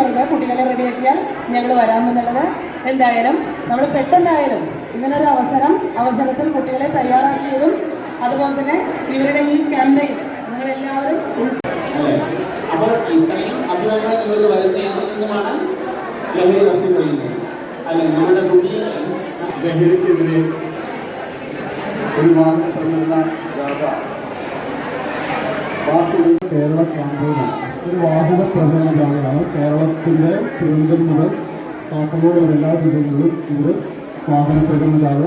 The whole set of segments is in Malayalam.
പറഞ്ഞത് കുട്ടികളെ റെഡിയാക്കിയാൽ ഞങ്ങൾ വരാമെന്നുള്ളത് എന്തായാലും നമ്മൾ പെട്ടെന്നായാലും ഇങ്ങനൊരു അവസരം അവസരത്തിൽ കുട്ടികളെ തയ്യാറാക്കിയതും അതുപോലെ തന്നെ ഇവരുടെ ഈ ക്യാമ്പയിൻ നിങ്ങളെല്ലാവരും അപ്പോൾ ഇത്രയും അസുഖങ്ങൾ നിങ്ങൾക്ക് വരുന്നതിൽ നിന്നുമാണ് ലഹരി വസ്തുക്കളിൽ അല്ലെ? നമ്മുടെ കുട്ടികളെ ലഹരിക്കെതിരെ ഒരു വാഹന പ്രചരണ ജാഥ കേരള ക്യാമ്പയിനാണ് ഒരു വാഹന പ്രചരണ ജാഥയാണ് കേരളത്തിന്റെ തിരുവനന്തപുരം മുതൽ കാസർഗോഡ് വരെ എല്ലാ ജില്ലകളിലും ഇത് വാഹന പ്രചരണ ജാഥ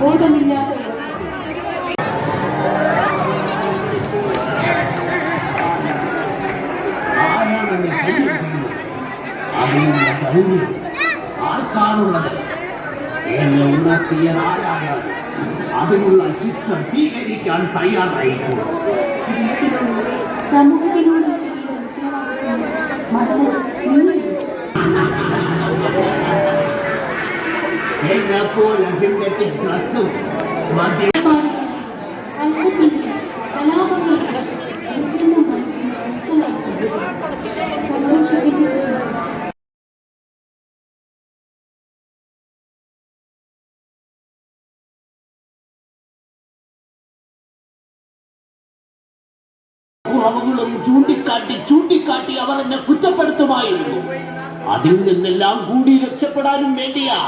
ബോധമില്ലാത്ത അതിനുള്ള കഴിവ് ആർക്കാണുള്ളത്? എന്നെ ഉണർത്തിയത് ആരായാലും അതിനുള്ള ശിക്ഷ സ്വീകരിക്കാൻ തയ്യാറായിക്കോളും സമൂഹത്തിനോട് എന്നെ പോലെ സിന്തറ്റിക് ഡ്രസ്സും മദ്യ കുറവുകളും ചൂണ്ടിക്കാട്ടി ചൂണ്ടിക്കാട്ടി അവർ എന്നെ കുറ്റപ്പെടുത്തുമായിരുന്നു. അതിൽ നിന്നെല്ലാം കൂടി രക്ഷപ്പെടാനും വേണ്ടിയാ